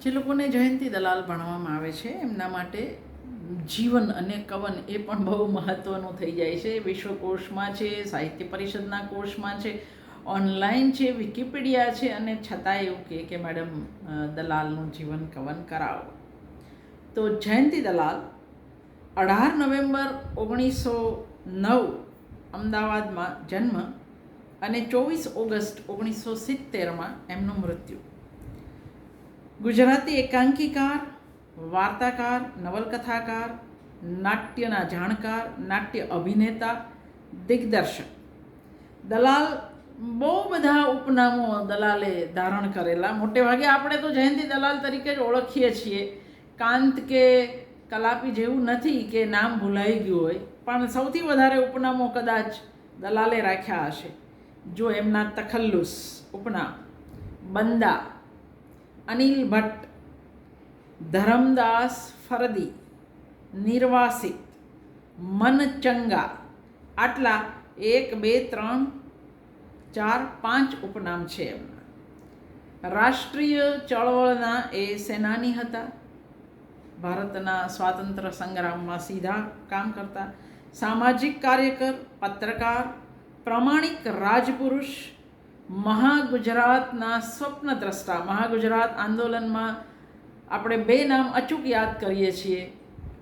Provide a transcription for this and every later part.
જે લોકોને જયંતી દલાલ ભણવામાં આવે છે, એમના માટે જીવન અને કવન એ પણ બહુ મહત્ત્વનું થઈ જાય છે. વિશ્વકોષમાં છે, સાહિત્ય પરિષદના કોર્ષમાં છે, ઓનલાઈન છે, વિકિપીડિયા છે અને છતાં એવું કહે કે મેડમ દલાલનું જીવન કવન કરાવો. તો જયંતી દલાલ અઢાર નવેમ્બર ઓગણીસો નવ અમદાવાદમાં જન્મ અને ચોવીસ ઓગસ્ટ ઓગણીસો સિત્તેરમાં એમનું મૃત્યુ. ગુજરાતી એકાંકીકાર, વાર્તાકાર, નવલકથાકાર, નાટ્યના જાણકાર, નાટ્ય અભિનેતા, દિગ્દર્શક. દલાલ, બહુ બધા ઉપનામો દલાલે ધારણ કરેલા. મોટે ભાગે આપણે તો જયંતી દલાલ તરીકે જ ઓળખીએ છીએ. કાંત કે કલાપી જેવું નથી કે નામ ભૂલાઈ ગયું હોય. પણ સૌથી વધારે ઉપનામો કદાચ દલાલે રાખ્યા હશે. જો એમના તખલ્લુસ ઉપનામ, બંદા અનિલ ભટ્ટ ધરમદાસ ફરદી નિર્વાસિત મનચંગા આટલા એક બે ત્રણ ચાર પાંચ ઉપનામ છે એમના રાષ્ટ્રીય ચળવળના એ સેનાની હતા ભારતના સ્વાતંત્ર્ય સંગ્રામમાં સીધા કામ કરતા સામાજિક કાર્યકર પત્રકાર પ્રમાણિક રાજપુરુષ મહાગુજરાતના સ્વપ્નદ્રષ્ટા, મહાગુજરાત આંદોલનમાં આપણે બે નામ અચૂક યાદ કરીએ છીએ,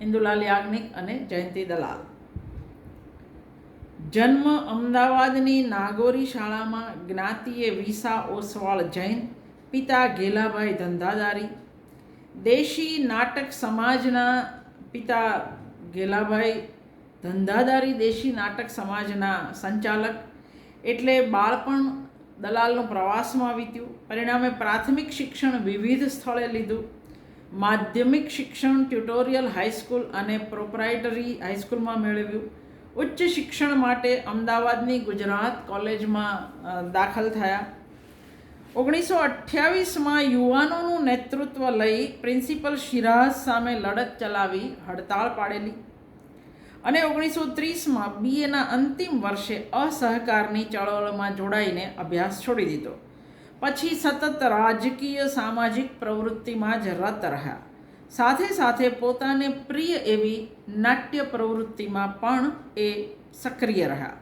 ઇન્દુલાલ યાજ્ઞિક અને જયંતી દલાલ. જન્મ અમદાવાદની નાગોરી શાળામાં જ્ઞાતિએ વિસા ઓસવાળ જૈન, પિતા ઘેલાભાઈ ધંધાદારી. દેશી નાટક સમાજના પિતા ઘેલાભાઈ ધંધાદારી, દેશી નાટક સમાજના સંચાલક. એટલે બાળપણ દલાલનું પ્રવાસમાં વીત્યું. પરિણામે પ્રાથમિક શિક્ષણ વિવિધ સ્થળે લીધું. માધ્યમિક શિક્ષણ ટ્યુટોરિયલ હાઈસ્કૂલ અને પ્રોપ્રાઇટરી હાઈસ્કૂલમાં મેળવ્યું. ઉચ્ચ શિક્ષણ માટે અમદાવાદની ગુજરાત કોલેજમાં દાખલ થયા. ઓગણીસો અઠ્યાવીસમાં યુવાનોનું નેતૃત્વ લઈ પ્રિન્સિપલ શિરાઝ સામે લડત ચલાવી, હડતાળ પાડેલી. અને ઓગણીસો ત્રીસમાં બીએના અંતિમ વર્ષે અસહકારની ચળવળમાં જોડાઈને અભ્યાસ છોડી દીધો. પછી સતત રાજકીય સામાજિક પ્રવૃત્તિમાં જ રત રહ્યા. સાથે સાથે પોતાને પ્રિય એવી નાટ્ય પ્રવૃત્તિમાં પણ એ સક્રિય રહ્યા.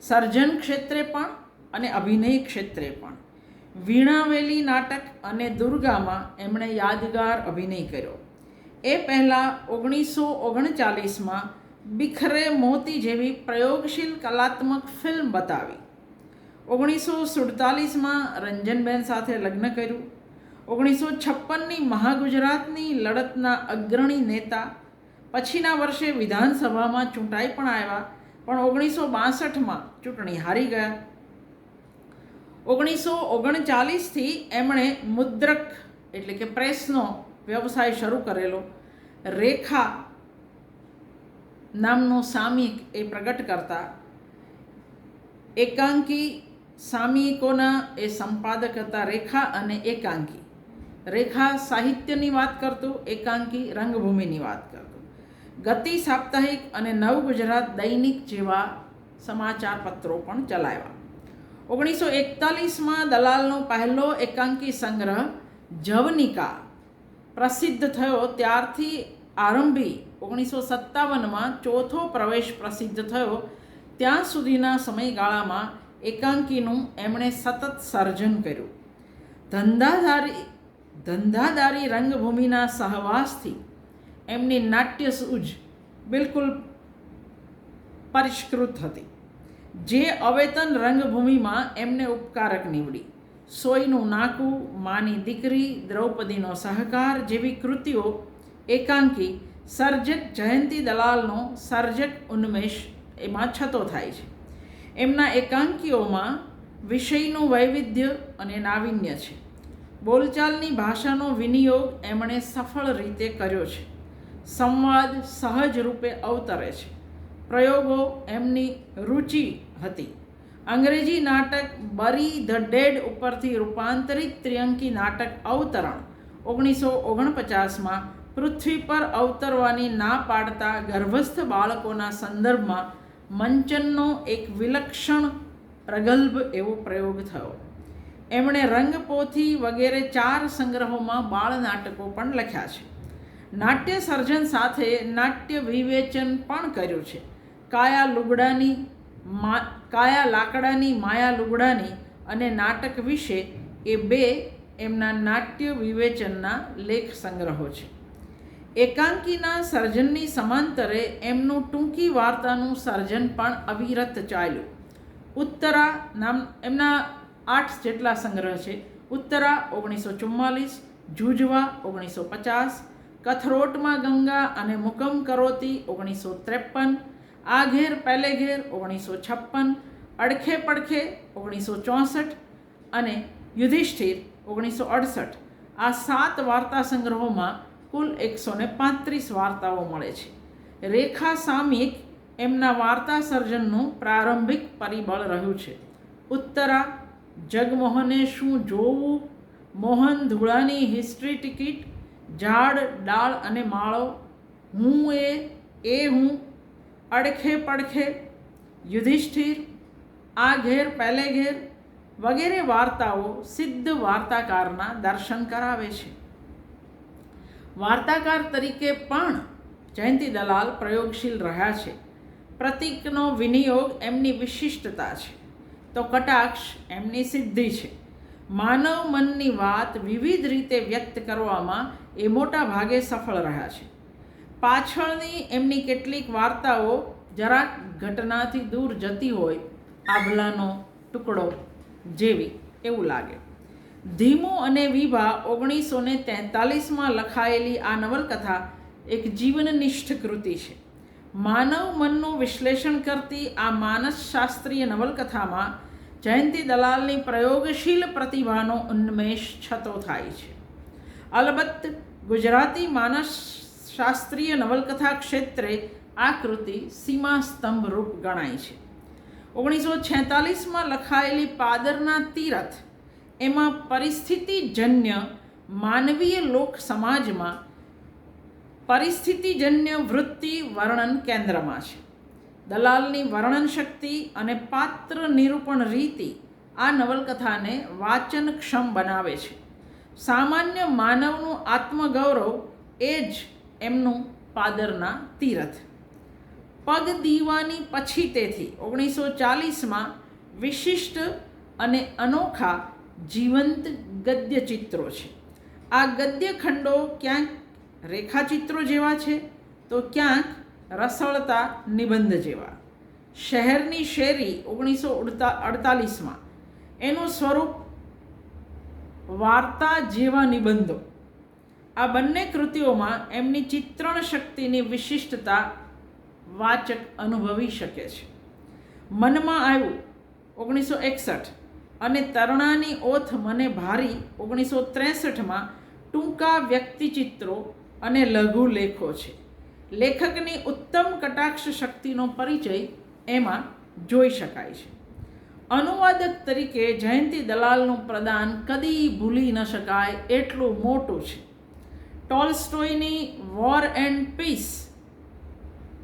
સર્જન ક્ષેત્રે પણ અને અભિનય ક્ષેત્રે પણ. વીણાવેલી નાટક અને દુર્ગામાં એમણે યાદગાર અભિનય કર્યો. એ પહેલાં ઓગણીસો ઓગણચાલીસમાં બિખરે મોતી જેવી પ્રયોગશીલ કલાત્મક ફિલ્મ બતાવી. ઓગણીસો સુડતાલીસમાં રંજનબેન સાથે લગ્ન કર્યું. ઓગણીસો છપ્પનની મહાગુજરાતની લડતના અગ્રણી નેતા. પછીના વર્ષે વિધાનસભામાં ચૂંટાઈ પણ આવ્યા, પણ ઓગણીસો બાસઠમાં ચૂંટણી હારી ગયા. ઓગણીસો ઓગણચાલીસથી એમણે મુદ્રક એટલે કે પ્રેસનો વ્યવસાય શરૂ કરેલો. રેખા નામનું સામયિક એ પ્રગટ કરતા, એકાંકી સામયિકોના એ સંપાદક હતા રેખા અને એકાંકી. રેખા સાહિત્યની વાત કરતું, એકાંકી રંગભૂમિની વાત કરતું. ગતિ સાપ્તાહિક અને નવ ગુજરાત દૈનિક જેવા સમાચાર પત્રો પણ ચલાવ્યા. ઓગણીસો એકતાલીસમાં દલાલનો પહેલો એકાંકી સંગ્રહ જવનિકા પ્રસિદ્ધ થયો. ત્યારથી આરંભી ઓગણીસો સત્તાવનમાં ચોથો પ્રવેશ પ્રસિદ્ધ થયો. ત્યાં સુધીના સમયગાળામાં એકાંકીનું એમણે સતત સર્જન કર્યું. ધંધાધારી, ધંધાદારી રંગભૂમિના સહવાસથી એમની નાટ્ય સૂઝ બિલકુલ પરિષ્કૃત હતી. જે અવેતન રંગભૂમિમાં એમને ઉપકારક નીવડી. સોયનું નાકું, માની દીકરી, દ્રૌપદીનો સહકાર જેવી કૃતિઓ એકાંકી સર્જક જયંતી દલાલનો સર્જક ઉન્મેષ એમાં છતો થાય છે. એમના એકાંકીઓમાં વિષયનું વૈવિધ્ય અને નાવિન્ય છે. બોલચાલની ભાષાનો વિનિયોગ એમણે સફળ રીતે કર્યો છે. સંવાદ સહજ રૂપે અવતરે છે. પ્રયોગો એમની રુચિ હતી. અંગ્રેજી નાટક બરી ધ ડેડ ઉપરથી રૂપાંતરિત ત્રિયંકી નાટક અવતરણ ઓગણીસો ઓગણપચાસમાં પૃથ્વી પર અવતરવાની ના પાડતા ગર્ભસ્થ બાળકોના સંદર્ભમાં મંચનનો એક વિલક્ષણ પ્રગલ્ભ એવો પ્રયોગ થયો. એમણે રંગપોથી વગેરે ચાર સંગ્રહોમાં બાળ નાટકો પણ લખ્યા છે. નાટ્ય સર્જન સાથે નાટ્ય વિવેચન પણ કર્યું છે. કાયા લુગડાની મા, કાયા લાકડાની માયા લુગડાની અને નાટક વિશે એ બે એમના નાટ્ય વિવેચનના લેખ સંગ્રહો છે. એકાંકીના સર્જનની સમાંતરે એમનું ટૂંકી વાર્તાનું સર્જન પણ અવિરત ચાલ્યું. ઉત્તરા નામ, એમના આઠ જેટલા સંગ્રહ છે. ઉત્તરા ઓગણીસો ચુમ્માલીસ, જુજવા ઓગણીસો પચાસ, કથરોટમાં ગંગા અને મુકમ કરોતી ઓગણીસો ત્રેપન આ ઘેર પહેલે ઘેર ઓગણીસો છપ્પન, અડખે પડખે ઓગણીસો ચોસઠ અને યુધિષ્ઠિર ઓગણીસો અડસઠ. આ સાત વાર્તા સંગ્રહોમાં કુલ એકસો ને પાંત્રીસ વાર્તાઓ મળે છે. રેખા સામયિક એમના વાર્તા સર્જનનું પ્રારંભિક પરિબળ રહ્યું છે. ઉત્તરા, જગમોહને શું જોવું? મોહન ધુળાની હિસ્ટ્રી ટિકિટ ઝાડ, ડાળ અને માળો? હું એ એ હું? અડખે પડખે? યુધિષ્ઠિર? આ ઘેર પહેલે ઘેર? વગેરે વાર્તાઓ સિદ્ધ વાર્તાકારના દર્શન કરાવે છે. વાર્તાકાર તરીકે પણ જયંતિ દલાલ પ્રયોગશીલ રહ્યા છે. પ્રતીકનો વિનિયોગ એમની વિશિષ્ટતા છે. તો કટાક્ષ એમની સિદ્ધિ છે. માનવ મનની વાત વિવિધ રીતે વ્યક્ત કરવામાં એ મોટા ભાગે સફળ રહ્યા છે. પાછળની એમની કેટલીક વાર્તાઓ જરાક ઘટનાથી દૂર જતી હોય, આભલાનો ટુકડો જેવી એવું લાગે. ધીમો અને વિભા ઓગણીસો ને તેતાલીસમાં લખાયેલી આ નવલકથા એક જીવનનિષ્ઠ કૃતિ છે. માનવ મનનું વિશ્લેષણ કરતી આ માનસશાસ્ત્રીય નવલકથામાં જયંતિ દલાલની પ્રયોગશીલ પ્રતિભાનો ઉન્મેષ છતો થાય છે. અલબત્ત, ગુજરાતી માનસશાસ્ત્રીય નવલકથા ક્ષેત્રે આ કૃતિ સીમા સ્તંભ રૂપ ગણાય છે. ઓગણીસો છેતાલીસમાં લખાયેલી પાદરના તીરથ એમાં પરિસ્થિતિજન્ય માનવીય લોક સમાજમાં પરિસ્થિતિજન્ય વૃત્તિ વર્ણન કેન્દ્રમાં છે. દલાલની વર્ણન શક્તિ અને પાત્ર નિરૂપણ રીતિ આ નવલકથાને વાચનક્ષમ બનાવે છે. સામાન્ય માનવનું આત્મગૌરવ એ જ એમનું પાદરના તીરથ. પગ દીવાની પછી તેથી ઓગણીસો ચાલીસમાં વિશિષ્ટ અને અનોખા જીવંત ગદ્ય ચિત્રો છે. આ ગદ્ય ખંડો ક્યાંક રેખાચિત્રો જેવા છે તો ક્યાંક રસળતા નિબંધ જેવા. શહેરની શેરી ઓગણીસો અડતાલીસમાં. એનું સ્વરૂપ વાર્તા જેવા નિબંધો. આ બંને કૃતિઓમાં એમની ચિત્રણ શક્તિની વિશિષ્ટતા વાચક અનુભવી શકે છે. મનમાં આવ્યું ઓગણીસો એકસઠ. અને તરણાની ઓથ મને ભારી ઓગણીસો ત્રેસઠમાં ટૂંકા વ્યક્તિચિત્રો અને લઘુ લેખો છે. લેખકની ઉત્તમ કટાક્ષ શક્તિનો પરિચય એમાં જોઈ શકાય છે. અનુવાદક તરીકે જયંતિ દલાલનું પ્રદાન કદી ભૂલી ન શકાય એટલું મોટું છે. ટોલસ્ટોયની વોર એન્ડ પીસ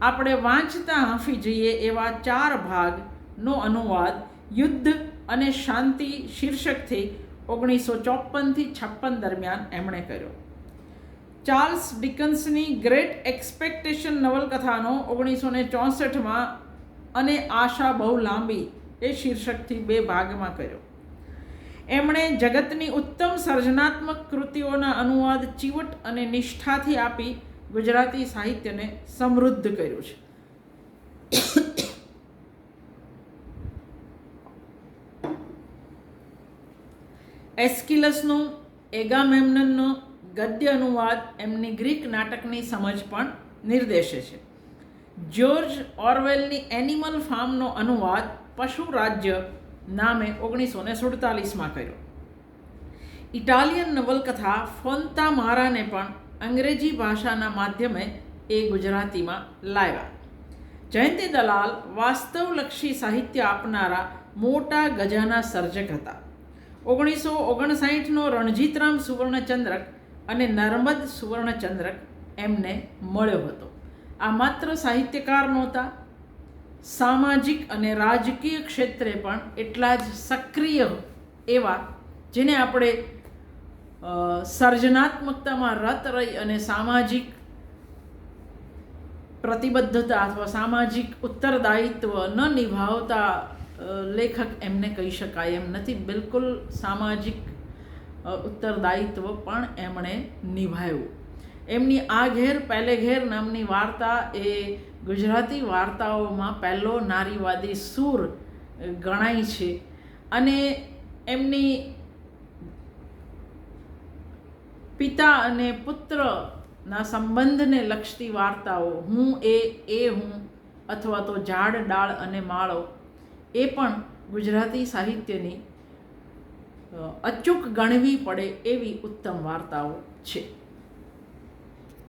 આપણે વાંચતા હાંફી જઈએ એવા ચાર ભાગનો અનુવાદ યુદ્ધ અને શાંતિ શીર્ષકથી ઓગણીસો ચોપનથી છપ્પન દરમિયાન એમણે કર્યો. ચાર્લ્સ ડિકન્સની ગ્રેટ એક્સપેક્ટેશન નવલકથાનો ઓગણીસો ને ચોસઠમાં અને આશા બહુ લાંબી એ શીર્ષકથી બે ભાગમાં કર્યો. એમણે જગતની ઉત્તમ સર્જનાત્મક કૃતિઓના અનુવાદ ચીવટ અને નિષ્ઠાથી આપી ગુજરાતી સાહિત્યને સમૃદ્ધ કર્યું છે. એસ્કિલસનો, એગામેમનનનો ગદ્ય અનુવાદ એમની ગ્રીક નાટકની સમજ પણ નિર્દેશે છે. જ્યોર્જ ઓરવેલની એનિમલ ફાર્મનો અનુવાદ પશુ રાજ્ય નામે ઓગણીસો ને સુડતાલીસમાં કર્યો. ઇટાલિયન નવલકથા ફોન્તા મારાને પણ અંગ્રેજી ભાષાના માધ્યમે એ ગુજરાતીમાં લાવ્યા. જયંતિ દલાલ વાસ્તવલક્ષી સાહિત્ય આપનારા મોટા ગજાના સર્જક હતા. ઓગણીસો ઓગણસાઠનો રણજીતરામ સુવર્ણચંદ્રક અને નર્મદ સુવર્ણચંદ્રક એમને મળ્યો હતો. આ માત્ર સાહિત્યકાર નહોતા, સામાજિક અને રાજકીય ક્ષેત્રે પણ એટલા જ સક્રિય એવા જેને આપણે સર્જનાત્મકતામાં રત રહી અને સામાજિક પ્રતિબદ્ધતા અથવા સામાજિક ઉત્તરદાયિત્વ ન નિભાવતા લેખક એમને કહી શકાય એમ નથી. બિલકુલ સામાજિક ઉત્તરદાયિત્વ પણ એમણે નિભાવ્યું. એમની આ ઘેર પહેલે ઘેર નામની વાર્તા એ ગુજરાતી વાર્તાઓમાં પહેલો નારીવાદી સૂર ગણાય છે અને એમની પિતા અને પુત્રના સંબંધને લક્ષતી વાર્તાઓ હું એ એ હું અથવા તો ઝાડ, ડાળ અને માળો એ પણ ગુજરાતી સાહિત્યની અચૂક ગણવી પડે એવી ઉત્તમ વાર્તાઓ છે.